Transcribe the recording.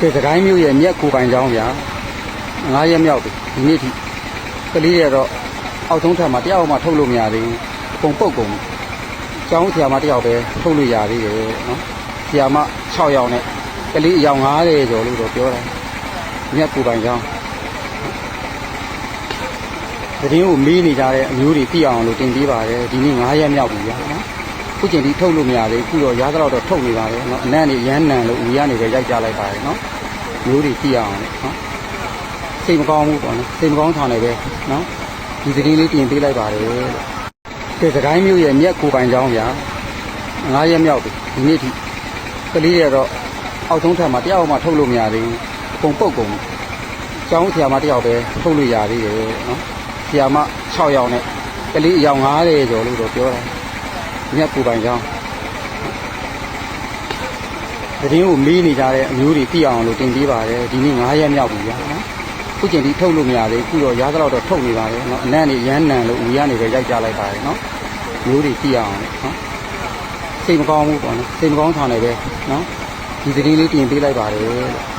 ကဲစကိုင်းမြို့ရဲ့မြက်ကိုပိုင်ကျောင်းဗျာ9ရက်မြောက်ပြီဒီနေ့ထိကလေးတွေကတော့အောက်ဆုံးထပ်မှာတယောက်မှထုတ်လို့မရသေးဘူးအကုန်ပုတ်ကုန်ပြီကျောင်းဆရာမတယောက်ပဲထုတ်လို့ရသေးတယ်နော်ဆရာမ6ယောက်နဲ့ကလေးအယောက်90ကျော်လို့တော့ပြောတာမြက်ကိုပိုင်ကျောင်းသတင်းကိုမေးနေကြတဲ့အမျိုးတွေသိအောင်လို့တင်ပေးပါတယ်ဒီနေ့9ရက်မြောက်ပြီဗျာ နော်ခုချိန်ထိထုတ်လို့မရသေးဘူးခုတော့ရသလောက်တော့ထုတ်နေပါတယ်နော်အနံ့နေရမ်းနံလို့ဦးရနေပဲရိုက်ကြလိုက်ပါတယ်နော်မျိုးတွေသိရအောင်လေနော်စိတ်မကောင်းဘူးပေါ့နော်စိတ်မကောင်းထောင်နေပဲနော်ဒီသတင်းလေးတင်ပေးလိုက်ပါတယ်လို့ကဲစကိုင်းမျိုးရဲ့မြက်ကိုပိုင်ကျောင်းဗျာ9ရက်မြောက်ပြီဒီနေ့ထိကလေးတွေကတော့အောက်ဆုံးထပ်မှာတယောက်မှထုတ်လို့မရသေးဘူးအကုန်ပုတ်ကုန်ပြီကျောင်းဆရာမတယောက်ပဲထုတ်လို့ရသေးတယ်နော်ဆရာမ6ယောက်နဲ့ကလေးအယောက်90ကျော်လို့တော့ပြောတာ မြက်ကိုပိုင်ကျောင်းသတင်းကိုမေးနေကြတဲ့အမျိုးတွေသိအောင်လို့တင်ပေးပါတယ်ဒီနေ့9ရက်မြောက်ပြီဗျာနော်ခုချိန်ထိထုတ်လို့မရသေးဘူးခုတော့ရသလောက်တော့ထုတ်နေပါတယ်နော်အနံ့နေရမ်းနံလို့ဦးရနေပဲရိုက်ကြလိုက်ပါတယ်နော်မျိုးတွေသိအောင်လေနော်စိတ်မကောင်းဘူးပေါ့နော်စိတ်မကောင်းထောင်နေပဲနော်ဒီသတင်းလေးတင်ပေးလိုက်ပါတယ်လို့